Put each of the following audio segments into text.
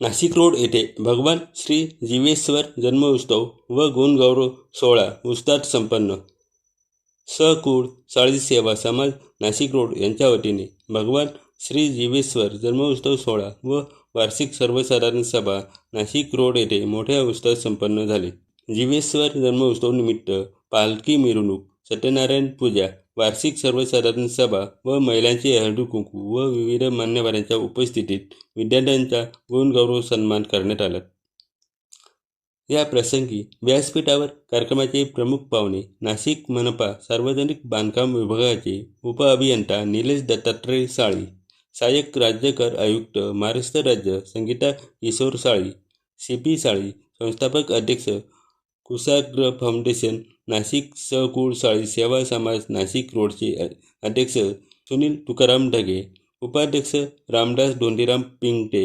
Nashik road येथे भगवान श्री जीवेश्वर जन्मोत्सव व गुणगौरव सोहळा उत्साहात संपन्न. सहकुळ साळी सेवा समाज नाशिक रोड यांच्या वतीने भगवान श्री जीवेश्वर जन्मोत्सव सोहळा व वार्षिक सर्वसाधारण सभा नाशिक रोड येथे मोठ्या उत्साहात संपन्न झाले. जीवेश्वर जन्मोत्सव निमित्त पालखी मिरवणूक सत्यनारायण पूजा वार्षिक सर्वसाधारण सभा व महिलांचे हळदी कुंकू व विविध मान्यवरांच्या उपस्थितीत विद्यार्थ्यांचा गुणगौरव सन्मान करण्यात आला. या प्रसंगी व्यासपीठावर कार्यक्रमाचे प्रमुख पाहुणे नाशिक मनपा सार्वजनिक बांधकाम विभागाचे उपअभियंता निलेश दत्तात्रय साळी सहाय्यक राज्यकर आयुक्त महाराष्ट्र राज्य संगीता किशोर साळी सी पी साळी संस्थापक अध्यक्ष कुशाग्र फाउंडेशन नाशिक सहकुळसाळी सेवा समाज नाशिक रोडचे अध्यक्ष सुनील तुकाराम ढगे उपाध्यक्ष रामदास धोंडीराम पिंगटे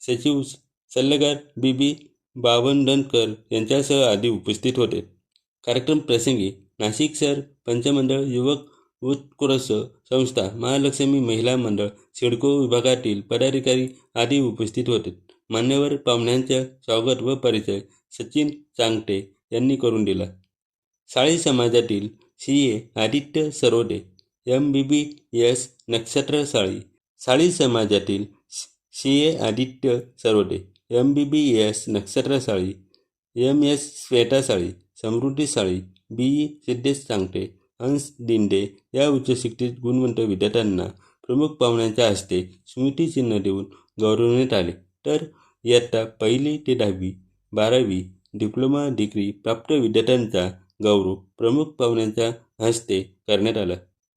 सचिव सल्लागार बी बी बावनडनकर यांच्यासह आदी उपस्थित होते. कार्यक्रम प्रसंगी नाशिक शहर पंचमंडळ युवक उत्कृष्ट संस्था महालक्ष्मी महिला मंडळ सिडको विभागातील पदाधिकारी आदी उपस्थित होते. मान्यवर पाहुण्यांच्या स्वागत व परिचय सचिन चांगटे यांनी करून दिला. साळी समाजातील C A Aditya Sarode M B B S Nakshatra Sali Sali समाजातील C A Aditya Sarode M B B S Nakshatra Sali M S Shweta Sali Samruddhi Sali B E Siddhesh Changte Ansh Dinde या उच्चशिक्षित गुणवंत विद्यार्थ्यांना प्रमुख पाहुण्यांच्या हस्ते स्मृतिचिन्ह देऊन गौरवण्यात आले. तर इयत्ता पहिली ते दहावी बारावी डिप्लोमा डिग्री प्राप्त विद्यार्थ्यांचा गौरव प्रमुख पाहुण्यांच्या हस्ते करण्यात आला.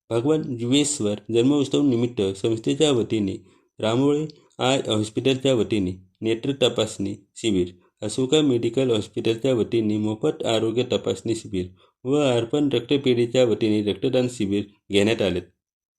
भगवान जीवेश्वर जन्मोत्सव निमित्त संस्थेच्या वतीने रामोळे आय हॉस्पिटलच्या वतीने नेत्र तपासणी शिबिर अशोका मेडिकल हॉस्पिटलच्या वतीने मोफत आरोग्य तपासणी शिबिर व अर्पण रक्तपेढीच्या वतीने रक्तदान शिबिर घेण्यात आले.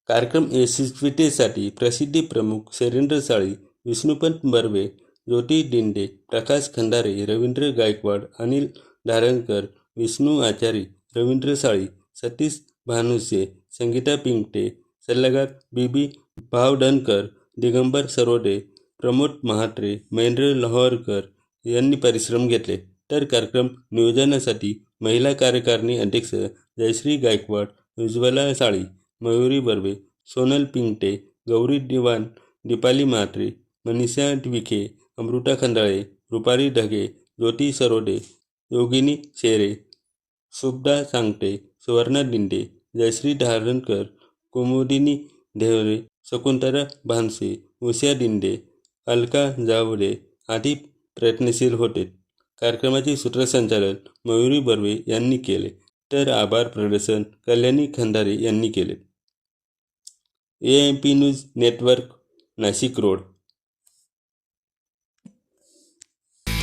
कार्यक्रम यशस्वीतेसाठी प्रसिद्धी प्रमुख सरेंद्र साळी विष्णुपंत बर्वे ज्योती दिंडे प्रकाश खंदारे रवींद्र गायकवाड अनिल धारणकर विष्णू आचारी रवींद्र साळी सतीश भानुसे संगीता पिंगटे सल्लागार बी बी भावडणकर दिगंबर सरोदे प्रमोद महात्रे महेंद्र लोहरकर यांनी परिश्रम घेतले. तर कार्यक्रम नियोजनासाठी महिला कार्यकारिणी अध्यक्ष जयश्री गायकवाड उज्ज्वला साळी मयुरी बर्वे सोनल पिंगटे गौरी दिवाण दीपाली म्हात्रे मनीषा विखे अमृता खंदाळे रुपारी ढगे ज्योती सरोडे योगिनी शेरे सुब्दा सांगटे सुवर्णा दिंडे जयश्री धारणकर कुमुदिनी ढेवरे शकुंतला भानसे उषा दिंडे अलका जावडे आदी प्रयत्नशील होते. कार्यक्रमाचे सूत्रसंचालन मयुरी बर्वे यांनी केले. तर आभार प्रदर्शन कल्याणी खंदारे यांनी केले. A M P news network Nashik road.